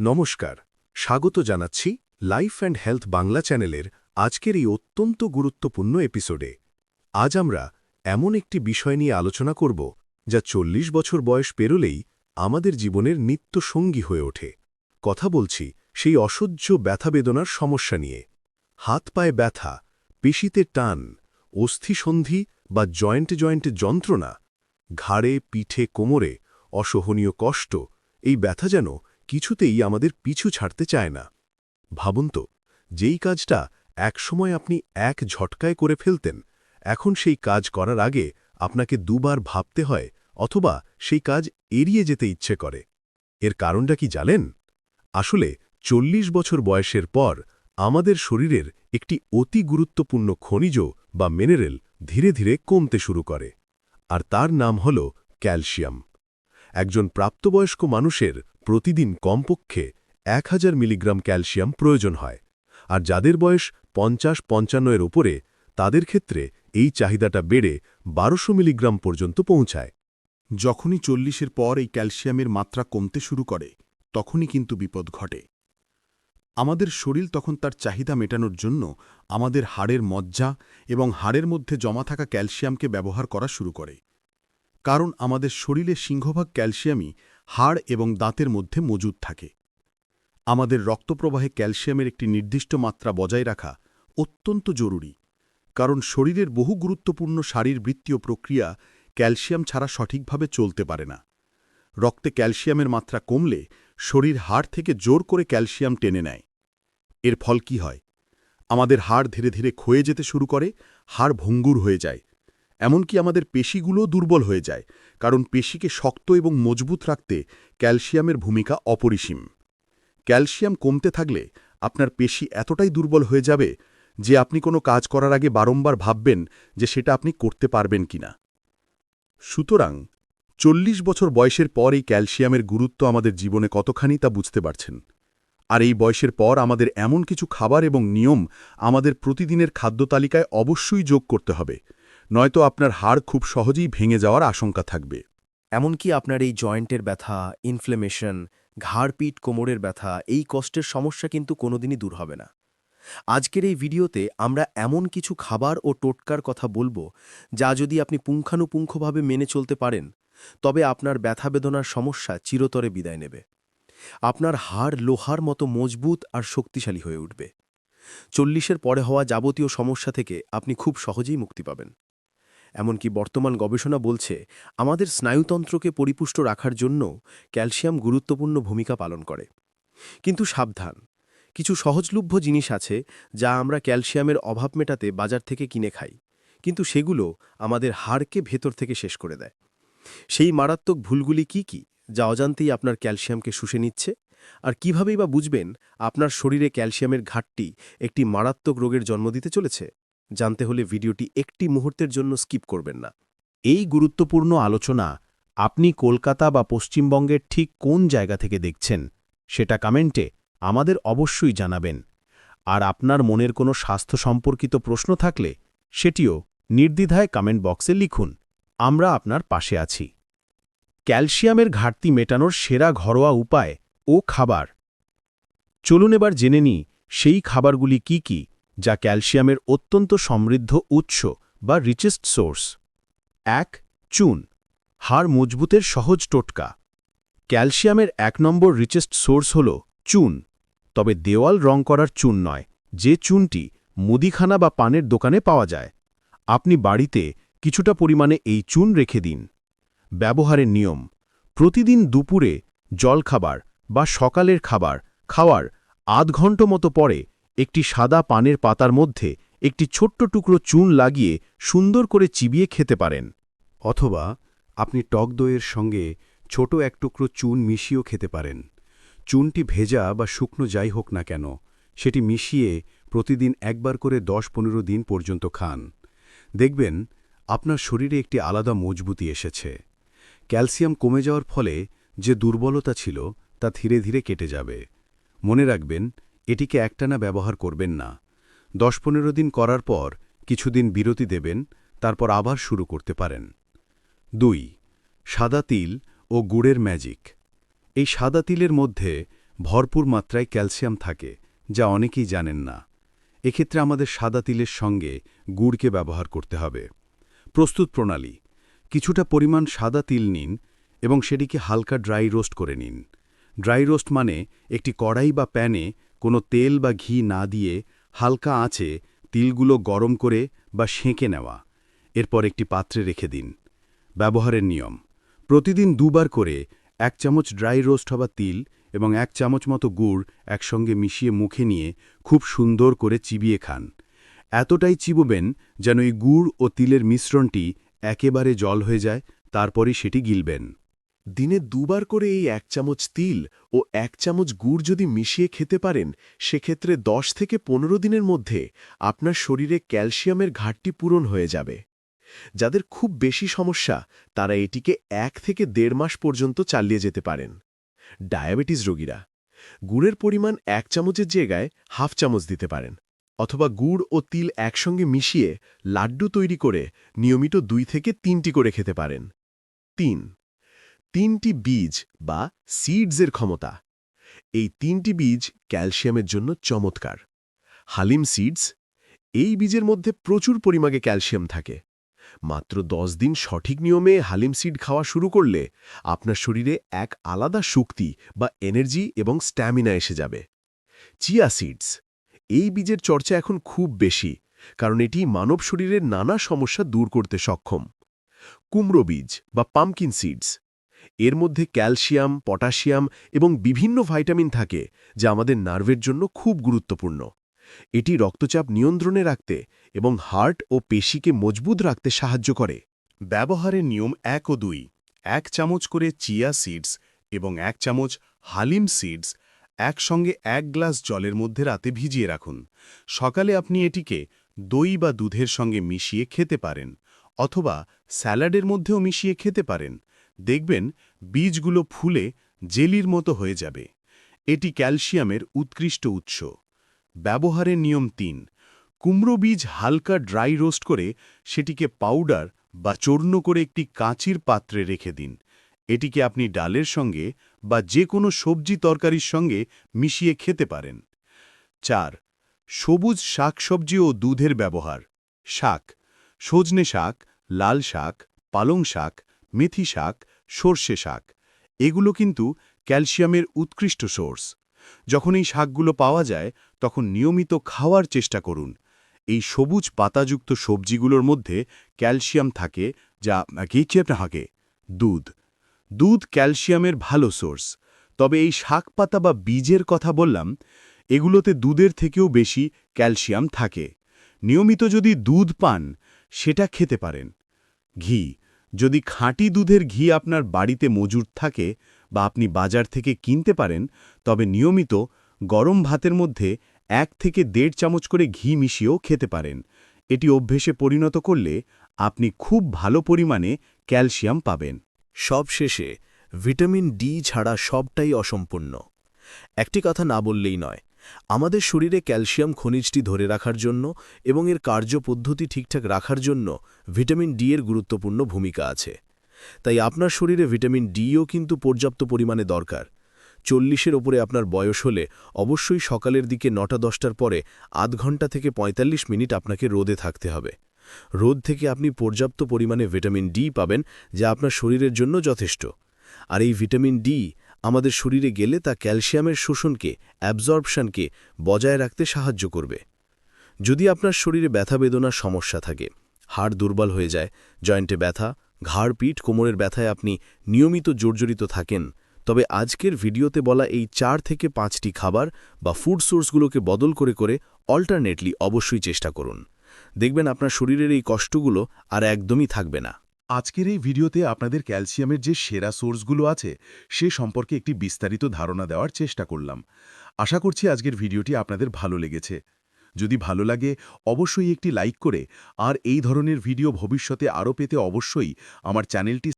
নমস্কার, স্বাগত জানাচ্ছি লাইফ অ্যান্ড হেলথ বাংলা চ্যানেলের আজকের এই অত্যন্ত গুরুত্বপূর্ণ এপিসোডে। আজ আমরা এমন একটি বিষয় নিয়ে আলোচনা করব যা চল্লিশ বছর বয়স পেরোলেই আমাদের জীবনের নিত্য সঙ্গী হয়ে ওঠে। কথা বলছি সেই অসহ্য ব্যথাবেদনার সমস্যা নিয়ে। হাত পায়ে ব্যথা, পেশিতে টান, অস্থিসন্ধি বা জয়েন্টে জয়েন্টে যন্ত্রণা, ঘাড়ে, পিঠে, কোমরে অসহনীয় কষ্ট, এই ব্যথা যেন কিছুতেই আমাদের পিছু ছাড়তে চায় না। ভাবুন তো, যেই কাজটা একসময় আপনি এক ঝটকায় করে ফেলতেন, এখন সেই কাজ করার আগে আপনাকে দুবার ভাবতে হয় অথবা সেই কাজ এড়িয়ে যেতে ইচ্ছে করে। এর কারণটা কি জানেন? আসলে চল্লিশ বছর বয়সের পর আমাদের শরীরের একটি অতি গুরুত্বপূর্ণ খনিজ বা মিনারেল ধীরে ধীরে কমতে শুরু করে, আর তার নাম হল ক্যালসিয়াম। একজন প্রাপ্তবয়স্ক মানুষের প্রতিদিন কমপক্ষে এক হাজার মিলিগ্রাম ক্যালসিয়াম প্রয়োজন হয়। আর যাদের বয়স পঞ্চাশ পঞ্চান্নয়ের ওপরে তাদের ক্ষেত্রে এই চাহিদাটা বেড়ে বারোশো মিলিগ্রাম পর্যন্ত পৌঁছায়। যখনই চল্লিশের পর এই ক্যালসিয়ামের মাত্রা কমতে শুরু করে, তখনই কিন্তু বিপদ ঘটে। আমাদের শরীর তখন তার চাহিদা মেটানোর জন্য আমাদের হাড়ের মজ্জা এবং হাড়ের মধ্যে জমা থাকা ক্যালসিয়ামকে ব্যবহার করা শুরু করে। কারণ আমাদের শরীরে সিংহভাগ ক্যালসিয়ামই হাড় এবং দাঁতের মধ্যে মজুদ থাকে। আমাদের রক্তপ্রবাহে ক্যালসিয়ামের একটি নির্দিষ্ট মাত্রা বজায় রাখা অত্যন্ত জরুরি, কারণ শরীরের বহু গুরুত্বপূর্ণ শারীরবৃত্তীয় প্রক্রিয়া ক্যালসিয়াম ছাড়া সঠিকভাবে চলতে পারে না। রক্তে ক্যালসিয়ামের মাত্রা কমলে শরীর হাড় থেকে জোর করে ক্যালসিয়াম টেনে নেয়। এর ফল কি হয়? আমাদের হাড় ধীরে ধীরে ক্ষয়ে যেতে শুরু করে, হাড় ভঙ্গুর হয়ে যায় এমনকি আমাদের পেশিগুলো দুর্বল হয়ে যায়, কারণ পেশিকে শক্ত এবং মজবুত রাখতে ক্যালসিয়ামের ভূমিকা অপরিসীম। ক্যালসিয়াম কমতে থাকলে আপনার পেশি এতটাই দুর্বল হয়ে যাবে যে আপনি কোনো কাজ করার আগে বারংবার ভাববেন যে সেটা আপনি করতে পারবেন কিনা। সুতরাং চল্লিশ বছর বয়সের পর এই ক্যালসিয়ামের গুরুত্ব আমাদের জীবনে কতখানি তা বুঝতে পারছেন? আর এই বয়সের পর আমাদের এমন কিছু খাবার এবং নিয়ম আমাদের প্রতিদিনের খাদ্য তালিকায় অবশ্যই যোগ করতে হবে। নয়তো আপনার হাড় খুব সহজেই ভেঙে যাওয়ার আশঙ্কা থাকবে। এমনকি আপনার এই জয়েন্টের ব্যথা ইনফ্লেমেশন ঘাড়পিট কোমরের ব্যথা, এই কষ্টের সমস্যা কিন্তু কোনোদিনই দূর হবে না। আজকের এই ভিডিওতে আমরা এমন কিছু খাবার ও টোটকার কথা বলব যা যদি আপনি পুঙ্খানুপুঙ্খভাবে মেনে চলতে পারেন, তবে আপনার ব্যথা বেদনার সমস্যা চিরতরে বিদায় নেবে। আপনার হাড় লোহার মতো মজবুত আর শক্তিশালী হয়ে উঠবে। চল্লিশের পরে হওয়া যাবতীয় সমস্যা থেকে আপনি খুব সহজেই মুক্তি পাবেন। এমনকি বর্তমান গবেষণা বলছে, আমাদের স্নায়ুতন্ত্রকে পরিপুষ্ট রাখার জন্য ক্যালসিয়াম গুরুত্বপূর্ণ ভূমিকা পালন করে। কিন্তু সাবধান। কিছু সহজলভ্য জিনিস আছে যা আমরা ক্যালসিয়ামের অভাব মেটাতে বাজার থেকে কিনে খাই, কিন্তু সেগুলো আমাদের হাড়কে ভেতর থেকে শেষ করে দেয়। সেই মারাত্মক ভুলগুলি কি কি যা অজান্তেই আপনার ক্যালসিয়ামকে শুষে নিচ্ছে? আর কিভাবেই বা বুঝবেন আপনার শরীরে ক্যালসিয়ামের ঘাটতি একটি মারাত্মক রোগের জন্ম দিতে চলেছে? জানতে হলে ভিডিওটি একটি মুহূর্তের জন্য স্কিপ করবেন না। এই গুরুত্বপূর্ণ আলোচনা আপনি কলকাতা বা পশ্চিমবঙ্গের ঠিক কোন জায়গা থেকে দেখছেন, সেটা কমেন্টে আমাদের অবশ্যই জানাবেন। আর আপনার মনের কোনো স্বাস্থ্য সম্পর্কিত প্রশ্ন থাকলে সেটিও নির্দ্বিধায় কমেন্ট বক্সে লিখুন, আমরা আপনার পাশে আছি। ক্যালসিয়ামের ঘাটতি মেটানোর সেরা ঘরোয়া উপায় ও খাবার। চলুন এবার জেনে নিই সেই খাবারগুলি কি কি যা ক্যালসিয়ামের অত্যন্ত সমৃদ্ধ উৎস বা রিচেস্ট সোর্স এক, চুন, হাড় মজবুতের সহজ টোটকা। ক্যালসিয়ামের এক নম্বর রিচেস্ট সোর্স হল চুন, তবে দেওয়াল রং করার চুন নয়, যে চুনটি মুদিখানা বা পানের দোকানে পাওয়া যায়। আপনি বাড়িতে কিছুটা পরিমাণে এই চুন রেখে দিন। ব্যবহারের নিয়ম, প্রতিদিন দুপুরে জলখাবার বা সকালের খাবার খাওয়ার আধ ঘণ্ট মতো পরে একটি সাদা পানের পাতার মধ্যে একটি ছোট্ট টুকরো চুন লাগিয়ে সুন্দর করে চিবিয়ে খেতে পারেন। অথবা আপনি টক দইয়ের সঙ্গে ছোট এক টুকরো চুন মিশিয়েও খেতে পারেন। চুনটি ভেজা বা শুকনো যাই হোক না কেন, সেটি মিশিয়ে প্রতিদিন একবার করে দশ পনেরো দিন পর্যন্ত খান। দেখবেন আপনার শরীরে একটি আলাদা মজবুতি এসেছে। ক্যালসিয়াম কমে যাওয়ার ফলে যে দুর্বলতা ছিল তা ধীরে ধীরে কেটে যাবে। মনে রাখবেন এটিকে একটানা ব্যবহার করবেন না। দশ পনেরো দিন করার পর কিছুদিন বিরতি দেবেন, তারপর আবার শুরু করতে পারেন। দুই, সাদা তিল ও গুড়ের ম্যাজিক। এই সাদা তিলের মধ্যে ভরপুর মাত্রায় ক্যালসিয়াম থাকে, যা অনেকেই জানেন না। এক্ষেত্রে আমাদের সাদা তিলের সঙ্গে গুড়কে ব্যবহার করতে হবে। প্রস্তুত প্রণালী। কিছুটা পরিমাণ সাদা তিল নিন এবং সেটিকে হালকা ড্রাই রোস্ট করে নিন। ড্রাই রোস্ট মানে একটি কড়াই বা প্যানে কোনো তেল বা ঘি না দিয়ে হালকা আঁচে তিলগুলো গরম করে বা সেঁকে নেওয়া। এরপর একটি পাত্রে রেখে দিন। ব্যবহারের নিয়ম। প্রতিদিন দুবার করে এক চামচ ড্রাই রোস্ট হওয়া তিল এবং এক চামচ মতো গুড় একসঙ্গে মিশিয়ে মুখে নিয়ে খুব সুন্দর করে চিবিয়ে খান। এতটাই চিববেন যেন এই গুড় ও তিলের মিশ্রণটি একেবারে জল হয়ে যায়, তারপরই সেটি গিলবেন। দিনে দুবার করে এই এক চামচ তিল ও এক চামচ গুড় যদি মিশিয়ে খেতে পারেন, সেক্ষেত্রে দশ থেকে পনেরো দিনের মধ্যে আপনার শরীরে ক্যালসিয়ামের ঘাটতি পূরণ হয়ে যাবে। যাদের খুব বেশি সমস্যা, তারা এটিকে এক থেকে দেড় মাস পর্যন্ত চালিয়ে যেতে পারেন। ডায়াবেটিস রোগীরা, গুড়ের পরিমাণ এক চামচের জায়গায় হাফ চামচ দিতে পারেন, অথবা গুড় ও তিল একসঙ্গে মিশিয়ে লাড্ডু তৈরি করে নিয়মিত দুই থেকে তিনটি করে খেতে পারেন। তিন তিনটি বীজ বা সিডসের ক্ষমতা। এই তিনটি বীজ ক্যালসিয়ামের জন্য চমৎকার। হালিম সিডস, এই বীজের মধ্যে প্রচুর পরিমাণে ক্যালসিয়াম থাকে। মাত্র দশ দিন সঠিক নিয়মে হালিম সিড খাওয়া শুরু করলে আপনার শরীরে এক আলাদা শক্তি বা এনার্জি এবং স্ট্যামিনা এসে যাবে। চিয়া সিডস, এই বীজের চর্চা এখন খুব বেশি, কারণ এটি মানব শরীরের নানা সমস্যা দূর করতে সক্ষম। কুমড়ো বীজ বা পামকিন সিডস এর মধ্যে ক্যালসিয়াম, পটাশিয়াম এবং বিভিন্ন ভাইটামিন থাকে, যা আমাদের নার্ভের জন্য খুব গুরুত্বপূর্ণ। এটি রক্তচাপ নিয়ন্ত্রণে রাখতে এবং হার্ট ও পেশিকে মজবুত রাখতে সাহায্য করে। ব্যবহারের নিয়ম এক ও দুই। এক চামচ করে চিয়া সিডস এবং এক চামচ হালিম সিডস একসঙ্গে এক গ্লাস জলের মধ্যে রাতে ভিজিয়ে রাখুন। সকালে আপনি এটিকে দই বা দুধের সঙ্গে মিশিয়ে খেতে পারেন অথবা স্যালাডের মধ্যেও মিশিয়ে খেতে পারেন। দেখবেন বীজগুলো ফুলে জেলির মতো হয়ে যাবে। এটি ক্যালসিয়ামের উৎকৃষ্ট উৎস। ব্যবহারের নিয়ম তিন, কুমড়ো বীজ হালকা ড্রাই রোস্ট করে সেটিকে পাউডার বা চূর্ণ করে একটি কাঁচির পাত্রে রেখে দিন। এটিকে আপনি ডালের সঙ্গে বা যে কোনো সবজি তরকারির সঙ্গে মিশিয়ে খেতে পারেন। চার, সবুজ শাকসবজি ও দুধের ব্যবহার। শাক, সজনে শাক, লাল শাক, পালং শাক, মেথি শাক সর্ষে শাক। এগুলো কিন্তু ক্যালসিয়ামের উৎকৃষ্ট সোর্স। যখন এই শাকগুলো পাওয়া যায়, তখন নিয়মিত খাওয়ার চেষ্টা করুন। এই সবুজ পাতাযুক্ত সবজিগুলোর মধ্যে ক্যালসিয়াম থাকে, যা থাকে দুধ। দুধ ক্যালসিয়ামের ভালো সোর্স। তবে এই শাক পাতা বা বীজের কথা বললাম, এগুলোতে দুধের থেকেও বেশি ক্যালসিয়াম থাকে। নিয়মিত যদি দুধ পান, সেটা খেতে পারেন। ঘি। যদি খাঁটি দুধের ঘি আপনার বাড়িতে মজুদ থাকে বা আপনি বাজার থেকে কিনতে পারেন, তবে নিয়মিত গরম ভাতের মধ্যে এক থেকে দেড় চামচ করে ঘি মিশিয়েও খেতে পারেন। এটি অভ্যেসে পরিণত করলে আপনি খুব ভালো পরিমাণে ক্যালসিয়াম পাবেন। সবশেষে ভিটামিন ডি ছাড়া সবটাই অসম্পূর্ণ। একটি কথা না বললেই নয় আমাদের শরীরে ক্যালসিয়াম খনিজটি ধরে রাখার জন্য এবং এর কার্যপদ্ধতি ঠিকঠাক রাখার জন্য ভিটামিন ডি এর গুরুত্বপূর্ণ ভূমিকা আছে। তাই আপনার শরীরে ভিটামিন ডিও কিন্তু পর্যাপ্ত পরিমাণে দরকার। চল্লিশের ওপরে আপনার বয়স হলে অবশ্যই সকালের দিকে নটা দশটার পরে আধ ঘণ্টা থেকে ৪৫ মিনিট আপনাকে রোদে থাকতে হবে। রোদ থেকে আপনি পর্যাপ্ত পরিমাণে ভিটামিন ডি পাবেন, যা আপনার শরীরের জন্য যথেষ্ট। আর এই ভিটামিন ডি আমাদের শরীরে গেলে তা ক্যালসিয়ামের শোষণকে, অ্যাবজর্পশনকে বজায় রাখতে সাহায্য করবে। যদি আপনার শরীরে ব্যথা বেদনার সমস্যা থাকে, হাড় দুর্বল হয়ে যায়, জয়েন্টে ব্যথা, ঘাড়, পিঠ, কোমরের ব্যথায় আপনি নিয়মিত জর্জরিত থাকেন, তবে আজকের ভিডিওতে বলা এই চার থেকে পাঁচটি খাবার বা ফুড সোর্সগুলোকে বদল করে করে অল্টারনেটলি অবশ্যই চেষ্টা করুন। দেখবেন আপনার শরীরের এই কষ্টগুলো আর একদমই থাকবে না। আজকের এই ভিডিওতে আপনাদের ক্যালসিয়ামের যে সেরা সোর্সগুলো আছে, সে সম্পর্কে একটি বিস্তারিত ধারণা দেওয়ার চেষ্টা করলাম। আশা করছি আজকের ভিডিওটি আপনাদের ভালো লেগেছে। যদি ভালো লাগে, অবশ্যই একটি লাইক করে, আর এই ধরনের ভিডিও ভবিষ্যতে আরও পেতে অবশ্যই আমার চ্যানেলটি